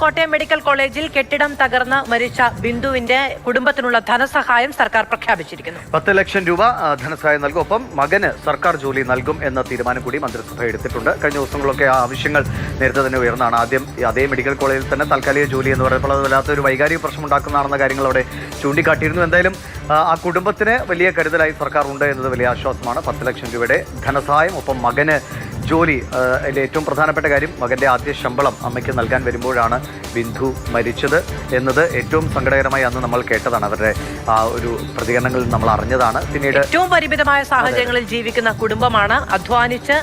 Kottayam medical കോളേജിൽ കെട്ടിടം തകർന്ന് മരിച്ച ബിന്ദുവിന്റെ കുടുംബത്തിനുള്ള ധനസഹായം സർക്കാർ പ്രഖ്യാപിച്ചിരിക്കുന്നു. പത്ത് ലക്ഷം രൂപ ധനസഹായം നൽകും. ഒപ്പം മകന് സർക്കാർ ജോലി നൽകും എന്ന തീരുമാനം കൂടി മന്ത്രിസഭ എടുത്തിട്ടുണ്ട്. കഴിഞ്ഞ ദിവസങ്ങളൊക്കെ ആ ആവശ്യങ്ങൾ നേരത്തെ തന്നെ ഉയർന്നാണ്. ആദ്യം അതേ മെഡിക്കൽ കോളേജിൽ തന്നെ താൽക്കാലിക ജോലി എന്ന് പറയുമ്പോൾ അത് വല്ലാത്തൊരു വൈകാരിക പ്രശ്നം ഉണ്ടാക്കുന്നതാണെന്ന കാര്യങ്ങൾ അവിടെ ചൂണ്ടിക്കാട്ടിയിരുന്നു. എന്തായാലും ആ, കുടുംബത്തിന് വലിയ കരുതലായി സർക്കാർ ഉണ്ട് എന്നത് വലിയ ആശ്വാസമാണ്. പത്ത് ലക്ഷം രൂപയുടെ ധനസഹായം ഒപ്പം മകന് ജോലി അതിലെ ഏറ്റവും പ്രധാനപ്പെട്ട കാര്യം മകന്റെ ആദ്യ ശമ്പളം അമ്മയ്ക്ക് നൽകാൻ വരുമ്പോഴാണ് ബിന്ദു മരിച്ചത് എന്നത് ഏറ്റവും സങ്കടകരമായി അന്ന് നമ്മൾ കേട്ടതാണ്. അവരുടെ ആ ഒരു പ്രതികരണങ്ങളിൽ നമ്മൾ അറിഞ്ഞതാണ്. പിന്നീട് ഏറ്റവും പരിമിതമായ സാഹചര്യങ്ങളിൽ ജീവിക്കുന്ന കുടുംബമാണ് അധ്വാനിച്ച്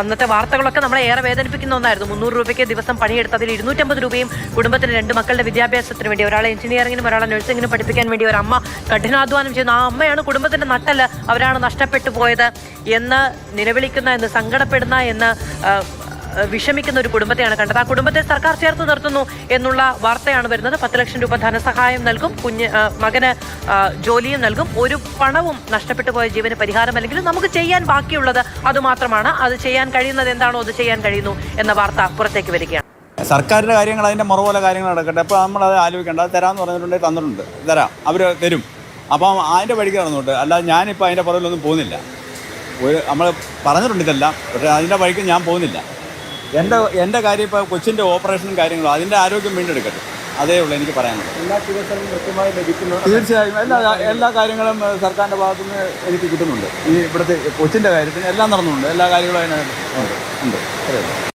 അന്നത്തെ വാർത്തകളൊക്കെ നമ്മളെ ഏറെ വേദനിപ്പിക്കുന്ന ഒന്നായിരുന്നു. മുന്നൂറ് രൂപയ്ക്ക് ദിവസം പണിയെടുത്തതിൽ ഇരുന്നൂറ്റമ്പത് രൂപയും കുടുംബത്തിന് രണ്ട് മക്കളുടെ വിദ്യാഭ്യാസത്തിന് വേണ്ടി ഒരാളെ എഞ്ചിനീയറിംഗിനും ഒരാളെ നഴ്സിംഗിനും പഠിപ്പിക്കാൻ വേണ്ടി ഒരു അമ്മ കഠിനാധ്വാനം ചെയ്യുന്ന ആ അമ്മയാണ് കുടുംബത്തിന്റെ നട്ടൽ അവരാണ് നഷ്ടപ്പെട്ടു പോയത് എന്ന് നിലവിളിക്കുന്ന എന്ന് സങ്കടപ്പെടുന്ന എന്ന് ആ, ആ, വിഷമിക്കുന്ന ഒരു കുടുംബത്തെയാണ് കണ്ടത്. ആ കുടുംബത്തെ സർക്കാർ ചേർത്ത് നിർത്തുന്നു എന്നുള്ള വാർത്തയാണ് വരുന്നത്. പത്ത് ലക്ഷം രൂപ ധനസഹായം നൽകും കുഞ്ഞ് മകന് ജോലിയും നൽകും. ഒരു പണവും നഷ്ടപ്പെട്ടു പോയ ജീവന് പരിഹാരം അല്ലെങ്കിലും നമുക്ക് ചെയ്യാൻ ബാക്കിയുള്ളത് അതുമാത്രമാണ് അത് ചെയ്യാൻ കഴിയുന്നത് എന്താണോ അത് ചെയ്യാൻ കഴിയുന്നു എന്ന വാർത്ത പുറത്തേക്ക് വരികയാണ്. സർക്കാരിന്റെ കാര്യങ്ങൾ അതിന്റെ മറുപോലെ കാര്യങ്ങൾ നടക്കട്ടെ. അപ്പോൾ അത് ആലോചിക്കേണ്ട. അത് തരാമെന്ന് പറഞ്ഞിട്ടുണ്ടെങ്കിൽ തന്നിട്ടുണ്ട്. തരാം. അവർ തരും. അപ്പം അതിന്റെ വഴിക്ക് നടന്നുകൊണ്ട് അല്ലാതെ ഞാനിപ്പോൾ അതിന്റെ പുറകിലൊന്നും പോകുന്നില്ല. ഒരു നമ്മൾ പറഞ്ഞിട്ടുണ്ട് ഇതെല്ലാം. പക്ഷേ അതിന്റെ വഴിക്ക് ഞാൻ പോകുന്നില്ല. എന്റെ എന്റെ കാര്യം ഇപ്പോൾ കൊച്ചിന്റെ ഓപ്പറേഷനും കാര്യങ്ങളും അതിന്റെ ആരോഗ്യം വീണ്ടെടുക്കട്ടെ. അതേ ഉള്ളൂ എനിക്ക് പറയാനുള്ളത്. എല്ലാ ചികിത്സകളും കൃത്യമായി ലഭിക്കുന്നു തീർച്ചയായും. എല്ലാ എല്ലാ കാര്യങ്ങളും സർക്കാരിന്റെ സർക്കാരിന്റെ ഭാഗത്തുനിന്ന് എനിക്ക് കിട്ടുന്നുണ്ട്. ഈ ഇവിടുത്തെ കൊച്ചിന്റെ കാര്യത്തിന് എല്ലാം നടന്നുണ്ട്. എല്ലാ കാര്യങ്ങളും അതിനകത്ത് ഉണ്ട്. ഉണ്ട്.